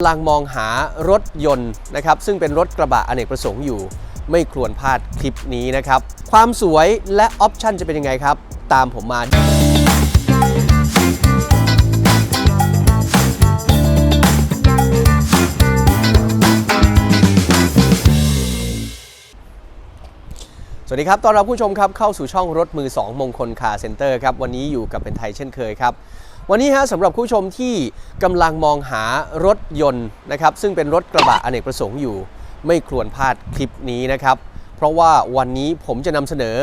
กำลังมองหารถยนต์นะครับซึ่งเป็นรถกระบะอเนกประสงค์อยู่ไม่ควรพลาดคลิปนี้นะครับ ความสวยและออปชั่นจะเป็นยังไงครับ ตามผมมาสวัสดีครับตอนรับผู้ชมครับเข้าสู่ช่องรถมือ 2 มงคลคาร์เซ็นเตอร์ครับ วันนี้อยู่กับเป็นไทยเช่นเคยครับ วันนี้ฮะสำหรับผู้ชมที่กำลังมองหารถยนต์นะครับซึ่งเป็นรถกระบะอเนกประสงค์อยู่ ไม่ควรพลาดคลิปนี้นะครับ เพราะว่าวันนี้ผมจะนำเสนอ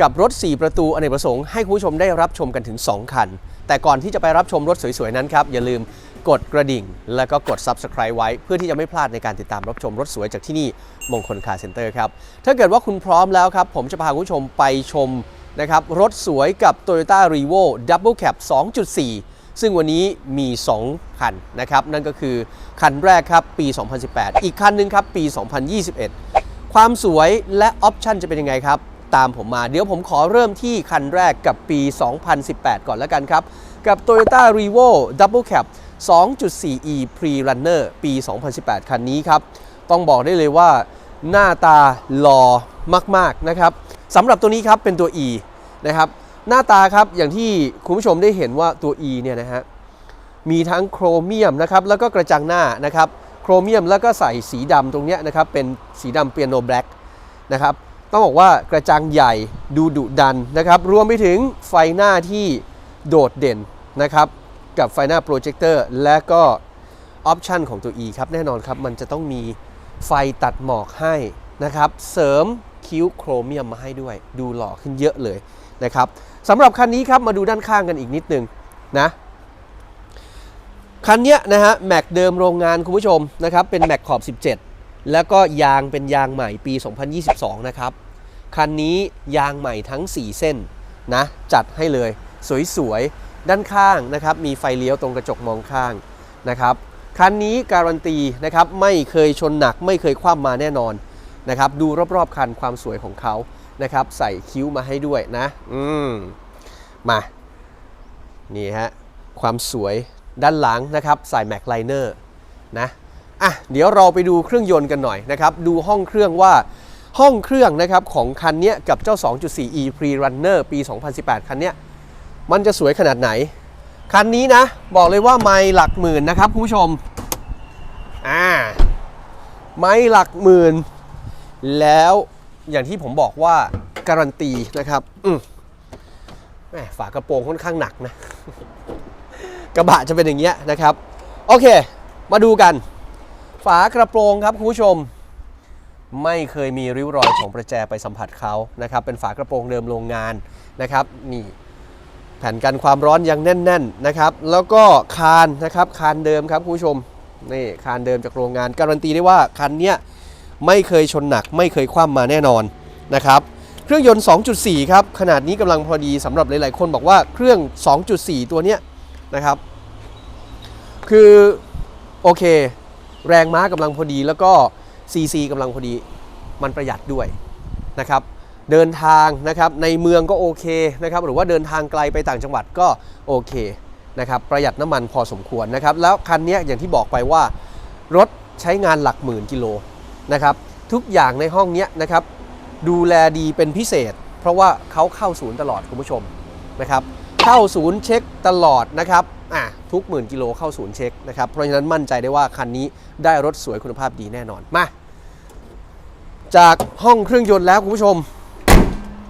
กับรถ 4 ประตูอเนกประสงค์ให้คุณผู้ชมได้รับชมกันถึง 2 คัน แต่ก่อนที่จะไปรับชมรถสวยๆ นั้นครับ อย่าลืมกดกระดิ่ง แล้วก็กด Subscribe ไว้ เพื่อที่จะไม่พลาดในการติดตามรับชมรถสวยจากที่นี่มงคลคาร์เซ็นเตอร์ครับ ถ้าเกิดว่าคุณพร้อมแล้วครับ ผมจะพาคุณผู้ชมไปชม นะครับรถสวยกับ Toyota r e v o Double Cab 2.4 ซึ่งวันนี้มี 2 คันนะครับ นั่นก็คือคันแรกครับปี 2018 อีกคันหนึ่งครับปี 2021 ความสวยและออปชันจะเป็นยังไงครับ ตามผมมาเดี๋ยวผมขอเริ่มที่คันแรกกับปี 2018 ก่อนแล้วกันครับ กับ Toyota r e v o Double Cab 2.4e Pre-Runner ปี 2018 คันนี้ครับ ต้องบอกได้เลยว่าหน้าตาหล่อมาก ๆ นะครับ สำหรับตัวนี้ครับเป็นตัว E นะครับหน้าตาครับอย่างที่คุณผู้ชมได้เห็นว่าตัว E เนี่ยนะฮะมีทั้งโครเมียมนะครับแล้วก็กระจังหน้านะครับโครเมียมแล้วก็ใส่สีดำตรงเนี้ยนะครับเป็นสีดำเปียโนแบล็กนะครับต้องบอกว่ากระจังใหญ่ดูดุดันนะครับรวมไปถึงไฟหน้าที่โดดเด่นนะครับกับไฟหน้าโปรเจคเตอร์และก็ออปชันของตัว E ครับแน่นอนครับมันจะต้องมีไฟตัดหมอกให้นะครับเสริม คิ้วโครเมียมมาให้ด้วย ดูหล่อขึ้นเยอะเลยนะครับสำหรับคันนี้ครับมาดูด้านข้างกันอีกนิดนึงนะคันเนี้ยนะฮะแม็กเดิมโรงงานคุณผู้ชมนะครับเป็นแม็กขอบ 17 แล้วก็ยางเป็นยางใหม่ปี 2022 นะครับคันนี้ยางใหม่ทั้ง 4 เส้นนะจัดให้เลยสวยๆ ด้านข้างนะครับมีไฟเลี้ยวตรงกระจกมองข้างนะครับคันนี้การันตีนะครับไม่เคยชนหนักไม่เคยคว่ำมาแน่นอน นะครับดูรอบๆคันความสวยของเขานะครับใส่คิ้วมาให้ด้วยนะอืมมานี่ฮะความสวยด้านหลังนะครับใส่แม็กไลเนอร์นะอะเดี๋ยวเราไปดูเครื่องยนต์กันหน่อยนะครับดูห้องเครื่องว่าห้องเครื่องนะครับของคันเนี้ยกับเจ้า 2.4e Pre-Runner ปี 2018 คันเนี้ยมันจะสวยขนาดไหน คันนี้นะ บอกเลยว่าไม่หลักหมื่นนะครับคุณผู้ชมอ่าไม่หลักหมื่น แล้วอย่างที่ผมบอกว่าการันตีนะครับอแหมฝากระโปรงค่อนข้างหนักนะ กระบะจะเป็นอย่างเงี้ยนะครับ โอเค มาดูกัน ฝากระโปรงครับคุณผู้ชม ไม่เคยมีริ้วรอยของประแจไปสัมผัสเขานะครับ เป็นฝากระโปรงเดิมโรงงานนะครับนี่แผ่นกันความร้อนยังแน่น ๆนะครับ แล้วก็คานนะครับคานเดิมครับคุณผู้ชมนี่คานเดิมจากโรงงาน การันตีได้ว่าคันเนี้ย ไม่เคยชนหนัก ไม่เคยคว่ำมาแน่นอนนะครับเครื่องยนต์ 2.4 ครับ ขนาดนี้กำลังพอดีสำหรับหลาย ๆ คนบอกว่าเครื่อง 2.4 ตัวเนี้ยนะครับ คือโอเค แรงม้ากำลังพอดีแล้วก็ CC กำลังพอดีมันประหยัดด้วยนะครับเดินทางนะครับในเมืองก็โอเคนะครับหรือว่าเดินทางไกลไปต่างจังหวัดก็โอเคนะครับประหยัดน้ำมันพอสมควรนะครับแล้วคันนี้อย่างที่บอกไปว่ารถใช้งานหลักหมื่นกิโล นะครับทุกอย่างในห้องนี้นะครับดูแลดีเป็นพิเศษ เพราะว่าเขาเข้าศูนย์ตลอดคุณผู้ชมนะครับเข้าศูนย์เช็คตลอดนะครับอะทุกหมื่นกิโลเข้าศูนย์เช็คนะครับเพราะฉะนั้นมั่นใจได้ว่าคันนี้ได้รถสวยคุณภาพดีแน่นอนมาจากห้องเครื่องยนต์แล้วคุณผู้ชม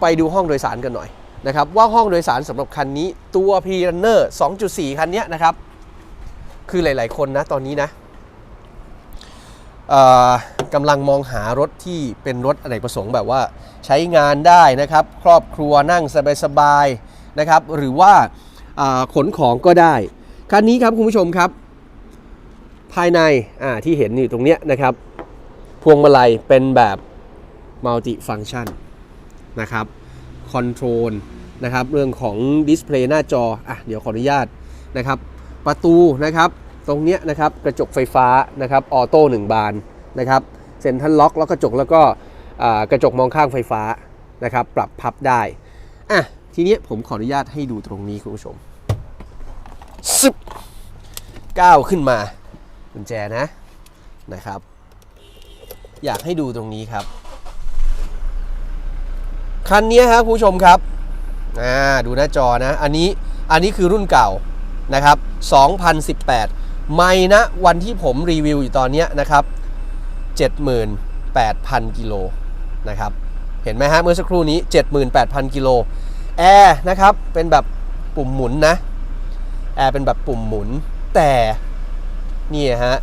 ไปดูห้องโดยสารกันหน่อยนะครับว่าห้องโดยสารสำหรับคันนี้ตัว p r u n n e r 2.4 คันนี้นะครับ คือหลาย ๆ คนนะตอนนี้นะ กำลังมองหารถที่เป็นรถอเนกประสงค์แบบว่าใช้งานได้นะครับ ครอบครัวนั่งสบายๆนะครับ หรือว่าขนของก็ได้ คันนี้ครับคุณผู้ชมครับ ภายในที่เห็นอยู่ตรงเนี้ยนะครับ พวงมาลัยเป็นแบบมัลติฟัง c t ชันนะครับคอนโทรลนะครับเรื่องของดิสเพลย์หน้าจออะเดี๋ยวขออนุญาตนะครับ ประตูนะครับ ตรงเนี้ยนะครับกระจกไฟฟ้านะครับออโต้หนึ่งบานนะครับเซ็นทรัลล็อกแล้วกระจกแล้วก็กระจกมองข้างไฟฟ้านะครับปรับพับได้อะทีนี้ผมขออนุญาตให้ดูตรงนี้คุณผู้ชมซึบก้าวขึ้นมากุญแจนะนะครับ อยากให้ดูตรงนี้ครับ คันนี้ครับคุณผู้ชมครับอ่าดูหน้าจอนะ อันนี้อันนี้คือรุ่นเก่านะครับ 2018 ไม่นะวันที่ผมรีวิวอยู่ตอนนี้นะครับ 78,000 กิโลนะครับเห็นไหมฮะเมื่อสักครู่นี้ 78,000 กิโลแอร์นะครับเป็นแบบปุ่มหมุนนะแอร์เป็นแบบปุ่มหมุน แต่นี่ฮะ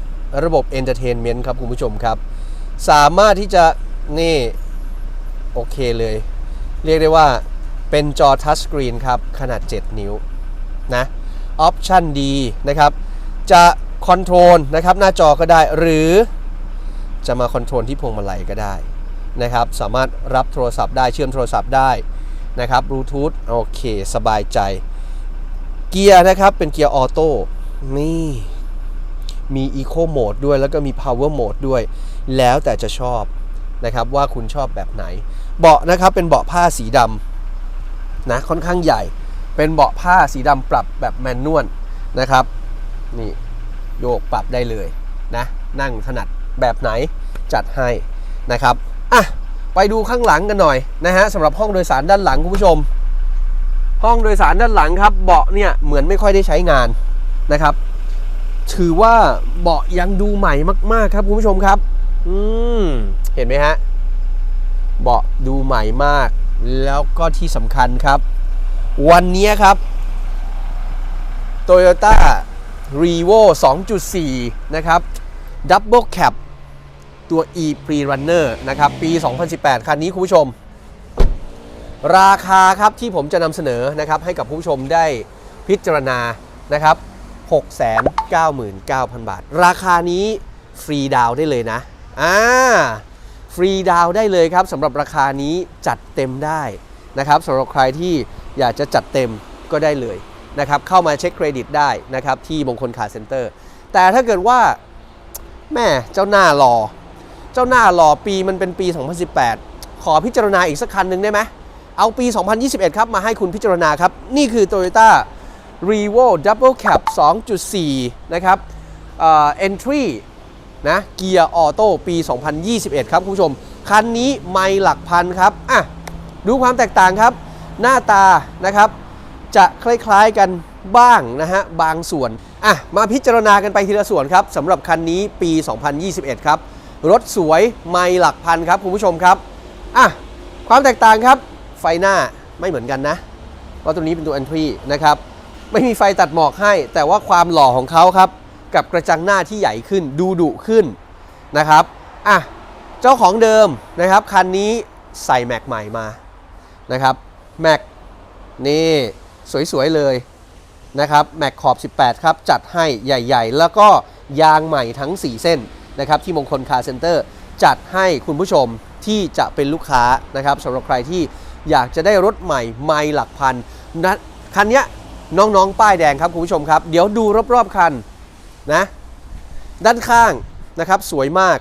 ระบบ Entertainment ครับคุณผู้ชมครับ สามารถที่จะนี่โอเคเลย เรียกได้ว่าเป็นจอทัชสกรีนครับ ขนาด 7 นิ้วนะออปชันดีนะครับ จะคอนโทรลนะครับหน้าจอก็ได้หรือจะมาคอนโทรลที่พวงมาลัยก็ได้นะครับสามารถรับโทรศัพท์ได้เชื่อมโทรศัพท์ได้นะครับบลูทูธโอเค สบายใจ เกียร์นะครับเป็นเกียร์ออโต้นี่มี Eco Mode ด้วยแล้วก็มี Power Mode ด้วย แล้วแต่จะชอบนะครับว่าคุณชอบแบบไหน เบาะนะครับเป็นเบาะผ้าสีดำนะค่อนข้างใหญ่ เป็นเบาะผ้าสีดำปรับแบบแมนนวลนะครับ นี่โยกปรับได้เลยนะ นั่งถนัดแบบไหนจัดให้นะครับอะไปดูข้างหลังกันหน่อยนะฮะสำหรับห้องโดยสารด้านหลังคุณผู้ชม ห้องโดยสารด้านหลังครับ เบาะเนี่ยเหมือนไม่ค่อยได้ใช้งานนะครับ ถือว่าเบาะยังดูใหม่มาก ๆ ครับคุณผู้ชมครับ อืมเห็นไหมฮะเบาะดูใหม่มาก แล้วก็ที่สำคัญครับ วันนี้ครับ Toyota r e v o 2.4 นะครับ Double Cab ตัว e pre runner นะครับ ปี 2018 คันนี้คุณผู้ชม ราคาครับที่ผมจะนำเสนอนะครับให้กับผู้ชมได้พิจารณานะครับ 699,000 บาท ราคานี้ฟรีดาวได้เลยนะ อ่า ฟรีดาวได้เลยครับสำหรับราคานี้จัดเต็มได้นะครับสำหรับใครที่อยากจะจัดเต็มก็ได้เลย นะครับเข้ามาเช็คเครดิตได้นะครับที่มงคลคาร์เซ็นเตอร์แต่ถ้าเกิดว่าแม่เจ้าหน้ารอ เจ้าหน้ารอปีมันเป็นปี 2018 ขอพิจารณาอีกสักคันหนึ่งได้ไหมเอาปี 2021 ครับมาให้คุณพิจารณาครับ นี่คือ Toyota r e v o Double Cab 2.4 นะครับเอ่อ Entry นะเกียร์ออโต้ปี 2021 ครับคุณผู้ชม คันนี้ไม่หลักพันครับอะดูความแตกต่างครับ หน้าตานะครับ จะคล้ายๆกันบ้างนะฮะบางส่วนอะมาพิจารณากันไปทีละส่วนครับสำหรับคันนี้ปี 2021 ครับรถสวยไม่หลักพันครับคุณผู้ชมครับอะความแตกต่างครับ ไฟหน้าไม่เหมือนกันนะเพราะตัวนี้เป็นตัว entry นะครับไม่มีไฟตัดหมอกให้ แต่ว่าความหล่อของเขาครับ กับกระจังหน้าที่ใหญ่ขึ้นดูดุขึ้นนะครับอะเจ้าของเดิมนะครับคันนี้ใส่แม็กใหม่มานะครับแม็กนี่ สวยๆเลยนะครับแม็กขอบ 18 ครับ จัดให้ใหญ่ๆ แล้วก็ยางใหม่ทั้ง 4 เส้นนะครับที่มงคลคาร์เซ็นเตอร์จัดให้คุณผู้ชมที่จะเป็นลูกค้านะครับสำหรับใครที่อยากจะได้รถใหม่ไม่หลักพันนะคันนี้น้องๆ ป้ายแดงครับคุณผู้ชมครับ เดี๋ยวดูรอบๆคันนะด้านข้างนะครับสวยมาก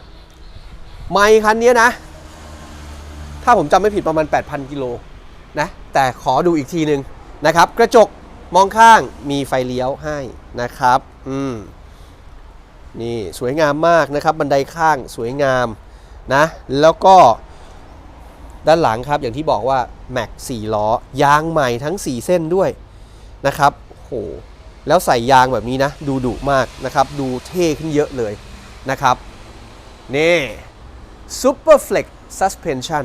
ไม่คันนี้นะ ถ้าผมจำไม่ผิดประมาณ 8,000 กิโลนะแต่ขอดูอีกทีหนึ่ง นะครับ กระจกมองข้างมีไฟเลี้ยวให้นะครับ อืม นี่สวยงามมากนะครับ บันไดข้างสวยงามนะ แล้วก็ด้านหลังครับ อย่างที่บอกว่าแม็ก4ล้อ ยางใหม่ทั้ง 4 เส้นด้วยนะครับโหแล้วใส่ยางแบบนี้นะ ดูดุมากนะครับ ดูเท่ขึ้นเยอะเลยนะครับ นี่ Super Flex Suspension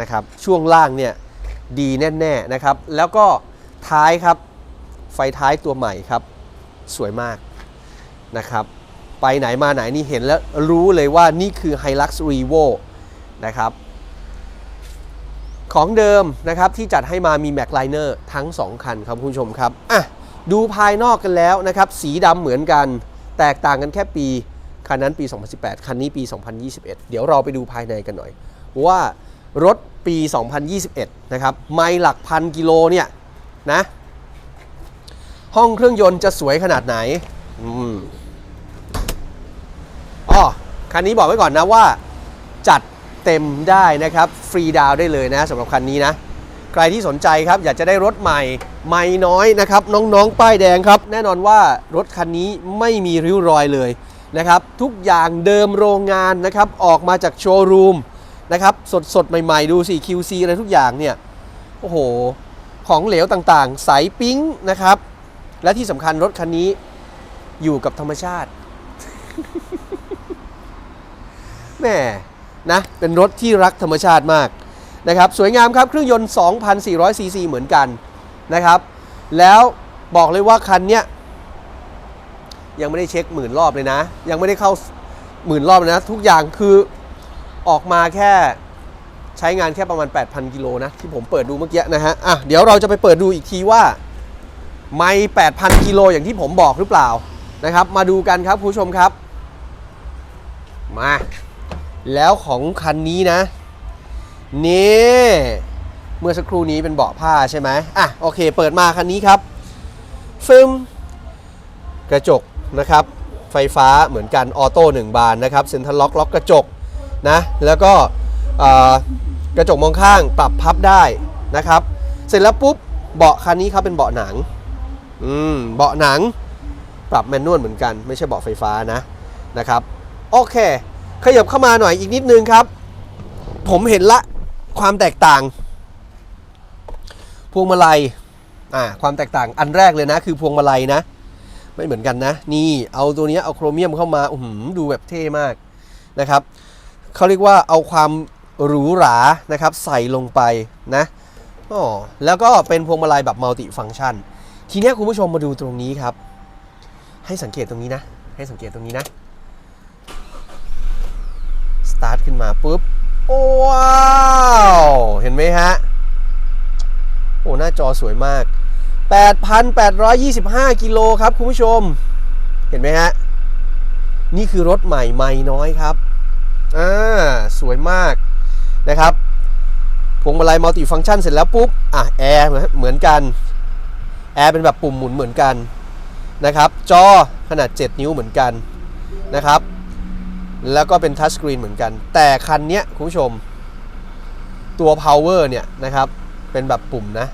นะครับ ช่วงล่างเนี่ย ดีแน่ๆนะครับ แล้วก็ท้ายครับ ไฟท้ายตัวใหม่ครับ สวยมากนะครับ ไปไหนมาไหนนี่เห็นแล้วรู้เลยว่านี่คือ Hilux Revo นะครับ ของเดิมนะครับที่จัดให้มามี Mac Liner ทั้ง 2 คันครับคุณผู้ชมครับอะดูภายนอกกันแล้วนะครับ สีดำเหมือนกัน แตกต่างกันแค่ปี คันนั้นปี 2018 คันนี้ปี 2021 เดี๋ยวเราไปดูภายในกันหน่อย ว่ารถ ปี 2021 นะครับ ไม่หลักพันกิโลเนี่ยนะ ห้องเครื่องยนต์จะสวยขนาดไหนอ๋อคันนี้บอกไว้ก่อนนะว่า จัดเต็มได้นะครับ ฟรีดาวได้เลยนะสำหรับคันนี้นะ ใครที่สนใจครับ อยากจะได้รถใหม่ ไม่น้อยนะครับ น้องๆ ป้ายแดงครับ แน่นอนว่ารถคันนี้ไม่มีริ้วรอยเลยนะครับ ทุกอย่างเดิมโรงงานนะครับ ออกมาจากโชว์รูม นะครับ สดสดใหม่ๆ ดูสิ QC อะไรทุกอย่างเนี่ย โอ้โห ของเหลวต่างๆ ใสปิ๊งนะครับ และที่สำคัญรถคันนี้อยู่กับธรรมชาติแม่นะ เป็นรถที่รักธรรมชาติมากนะครับ สวยงามครับ เครื่องยนต์ 2,400 ซีซีเหมือนกันนะครับ แล้วบอกเลยว่าคันเนี้ยยังไม่ได้เช็คหมื่นรอบเลยนะ ยังไม่ได้เข้าหมื่นรอบเลยนะ ทุกอย่างคือ ออกมาแค่ใช้งานแค่ประมาณ 8,000 กิโลนะ ที่ผมเปิดดูเมื่อกี้นะฮะอะเดี๋ยวเราจะไปเปิดดูอีกทีว่าไม่8,000 กิโลอย่างที่ผมบอกหรือเปล่านะครับ มาดูกันครับคุณผู้ชมครับ มา แล้วของคันนี้นะ นี่เมื่อสักครู่นี้เป็นเบาะผ้าใช่ไหมอะโอเค เปิดมาคันนี้ครับฟึมกระจกนะครับ ไฟฟ้าเหมือนกันออโต้หนึ่งบานนะครับเซ็นทรัลล็อกล็อกกระจก นะแล้วก็กระจกมองข้างปรับพับได้นะครับ เสร็จแล้วปุ๊บเบาะคันนี้ครับเป็นเบาะหนังอืมเบาะหนังปรับแมนนวลเหมือนกันไม่ใช่เบาะไฟฟ้านะนะครับโอเค ขยับเข้ามาหน่อยอีกนิดนึงครับ ผมเห็นละความแตกต่างพวงมาลัยอ่าความแตกต่างอันแรกเลยนะ คือพวงมาลัยนะ ไม่เหมือนกันนะ นี่เอาตัวนี้เอาโครเมียมเข้ามาอื้อหือดูแบบเท่มากนะครับ เขาเรียกว่าเอาความหรูหรานะครับใส่ลงไปนะอ๋อแล้วก็เป็นพวงมาลัยแบบมัลติฟังก์ชัน ทีนี้คุณผู้ชมมาดูตรงนี้ครับ ให้สังเกตตรงนี้นะ ให้สังเกตตรงนี้นะ สตาร์ทขึ้นมาปุ๊บ ว้าว เห็นไหมฮะ โอ้ หน้าจอสวยมาก 8,825 กิโลครับคุณผู้ชม เห็นไหมฮะ นี่คือรถใหม่ใหม่น้อยครับ อ่าสวยมากนะครับพวงมาลัยมัลติฟังก์ชันเสร็จแล้วปุ๊บอะแอร์เหมือนกันแอร์เป็นแบบปุ่มหมุนเหมือนกันนะครับ จอขนาด 7 นิ้วเหมือนกันนะครับ แล้วก็เป็นทัชสกรีนเหมือนกัน แต่คันเนี้ยคุณผู้ชม ตัว power เนี่ยนะครับ เป็นแบบปุ่มนะ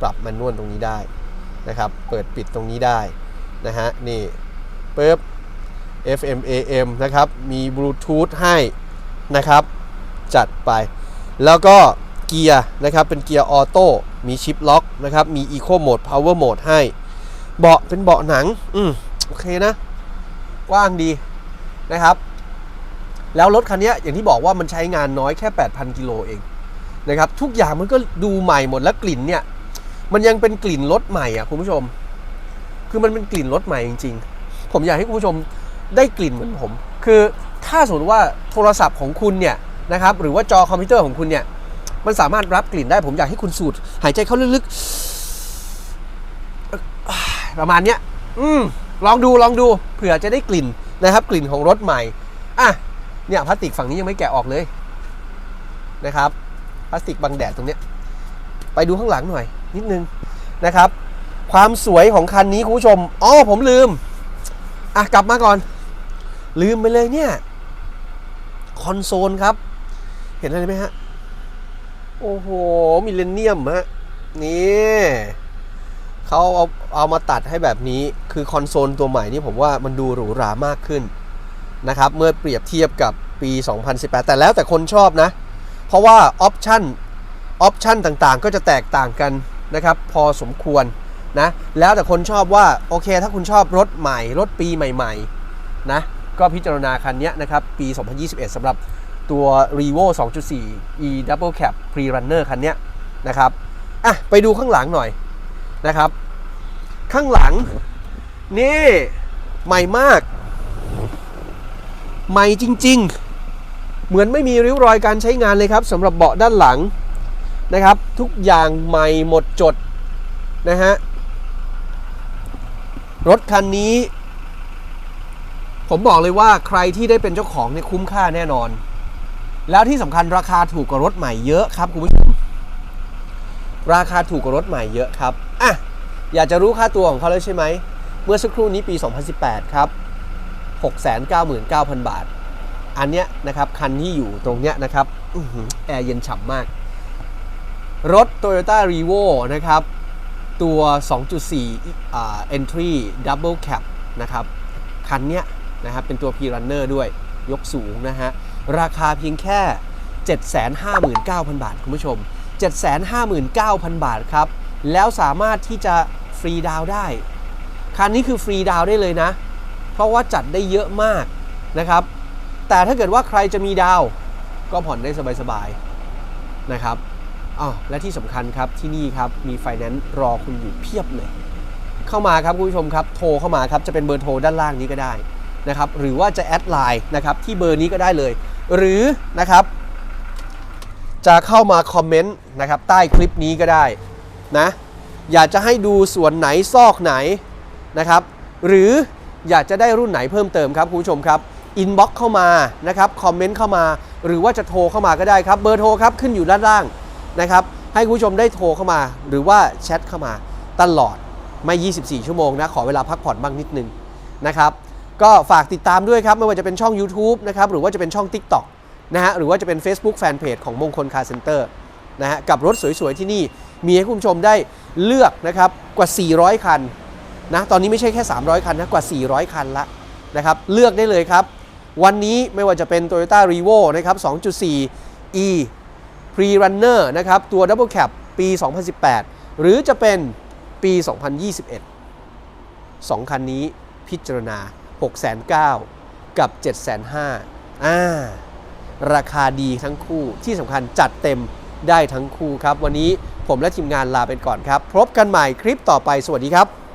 ปรับแมนนวลตรงนี้ได้นะครับ เปิดปิดตรงนี้ได้นะฮะ นี่ปึ๊บ FM AM นะครับ มีบลูทูธให้นะครับ จัดไป แล้วก็เกียร์นะครับ เป็นเกียร์ออโต้ มีชิปล็อกนะครับ มี Eco Mode Power Mode ให้ เบาะเป็นเบาะหนัง อืมโอเคนะ กว้างดีนะครับ แล้วรถคันนี้อย่างที่บอกว่ามันใช้งานน้อยแค่ 8,000 กิโลเองนะครับ ทุกอย่างมันก็ดูใหม่หมดแล้วกลิ่นเนี่ย มันยังเป็นกลิ่นรถใหม่อะคุณผู้ชม คือมันเป็นกลิ่นรถใหม่จริง ๆ ผมอยากให้คุณผู้ชม ได้กลิ่นเหมือนผม คือถ้าสมมติว่าโทรศัพท์ของคุณเนี่ยนะครับหรือว่าจอคอมพิวเตอร์ของคุณเนี่ยมันสามารถรับกลิ่นได้ผมอยากให้คุณสูดหายใจเข้าลึกๆประมาณเนี้ยอืมลองดูลองดูเผื่อจะได้กลิ่นนะครับ กลิ่นของรถใหม่อะเนี่ยพลาสติกฝั่งนี้ยังไม่แกะออกเลยนะครับพลาสติกบังแดดตรงเนี้ยไปดูข้างหลังหน่อย นิดนึงนะครับ ความสวยของคันนี้คุณผู้ชมอ๋อผมลืมอะกลับมาก่อน ลืมไปเลยเนี่ย คอนโซลครับ เห็นอะไรไหมฮะ โอ้โห มิเลเนียมฮะ นี่เขาเอาเอามาตัดให้แบบนี้คือคอนโซลตัวใหม่นี่ผมว่ามันดูหรูหรามากขึ้นนะครับ เมื่อเปรียบเทียบกับปี 2018 แต่แล้วแต่คนชอบนะ เพราะว่าออปชั่นออปชันต่างๆ ก็จะแตกต่างกันนะครับ พอสมควรนะ แล้วแต่คนชอบว่า โอเค ถ้าคุณชอบรถใหม่ รถปีใหม่ ๆ นะ ก็พิจารณาคันนี้นะครับ ปี 2021 สำหรับตัว r e v o 2.4 e double cab pre runner คันนี้นะครับ อะ ไปดูข้างหลังหน่อยนะครับ ข้างหลัง นี่ใหม่มาก ใหม่จริง ๆ เหมือนไม่มีริ้วรอยการใช้งานเลยครับสำหรับเบาะด้านหลังนะครับ ทุกอย่างใหม่หมดจดนะฮะรถคันนี้ ผมบอกเลยว่าใครที่ได้เป็นเจ้าของเนี่ยคุ้มค่าแน่นอน แล้วที่สำคัญราคาถูกกว่ารถใหม่เยอะครับคุณผู้ชมราคาถูกกว่ารถใหม่เยอะครับอะอยากจะรู้ค่าตัวของเขาแล้วใช่ไหมเมื่อสักครู่นี้ปี 2018 ครับ 699,000 บาท อันเนี้ยนะครับคันที่อยู่ตรงเนี้ยนะครับอแอร์เย็นฉ่ำมาก รถ Toyota r e v o นะครับ ตัว 2.4อ่า Entry Double Cab นะครับ คันเนี้ย นะครับเป็นตัว P-Runner ด้วยยกสูงนะฮะราคาเพียงแค่ 759,000 บาท คุณผู้ชม 759,000 บาทครับ แล้วสามารถที่จะฟรีดาวได้ คันนี้คือฟรีดาวได้เลยนะ เพราะว่าจัดได้เยอะมากนะครับ แต่ถ้าเกิดว่าใครจะมีดาว ก็ผ่อนได้สบายๆนะครับอ๋อและที่สำคัญครับที่นี่ครับมีไฟแนนซ์รอคุณอยู่เพียบเลย เข้ามาครับคุณผู้ชมครับ โทรเข้ามาครับจะเป็นเบอร์โทรด้านล่างนี้ก็ได้ นะครับหรือว่าจะแอดไลน์นะครับที่เบอร์นี้ก็ได้เลย หรือนะครับ จะเข้ามาคอมเมนต์นะครับใต้คลิปนี้ก็ได้นะอยากจะให้ดูส่วนไหนซอกไหนนะครับ หรืออยากจะได้รุ่นไหนเพิ่มเติมครับคุณผู้ชมครับอินบ็อกเข้ามานะครับคอมเมนต์เข้ามา หรือว่าจะโทรเข้ามาก็ได้ครับเบอร์โทรครับขึ้นอยู่ด้านล่างนะครับให้คุณผู้ชมได้โทรเข้ามา หรือว่าแชทเข้ามาตลอดไม่ 24 ชั่วโมงนะขอเวลาพักผ่อนบ้างนิดนึงนะครับ ก็ฝากติดตามด้วยครับ ไม่ว่าจะเป็นช่อง YouTube นะครับหรือว่าจะเป็นช่อง TikTok นะฮะหรือว่าจะเป็น Facebook Fanpage ของมงคลคาร์เซ็นเตอร์นะฮะกับรถสวยๆ ที่นี่มีให้คุณผู้ชมได้เลือกนะครับกว่า 400 คันนะตอนนี้ไม่ใช่แค่ 300 คันนะกว่า 400 คันละนะครับเลือกได้เลยครับ วันนี้ไม่ว่าจะเป็น Toyota r e v o นะครับ 2.4 e Pre-Runner นะครับตัว Double Cab ปี 2018 หรือจะเป็นปี 2021 2 คันนี้พิจารณา 6,900กับ 7,500อ่าราคาดีทั้งคู่ที่สำคัญจัดเต็มได้ทั้งคู่ครับ วันนี้ผมและทีมงานลาไปก่อนครับ พบกันใหม่คลิปต่อไปสวัสดีครับ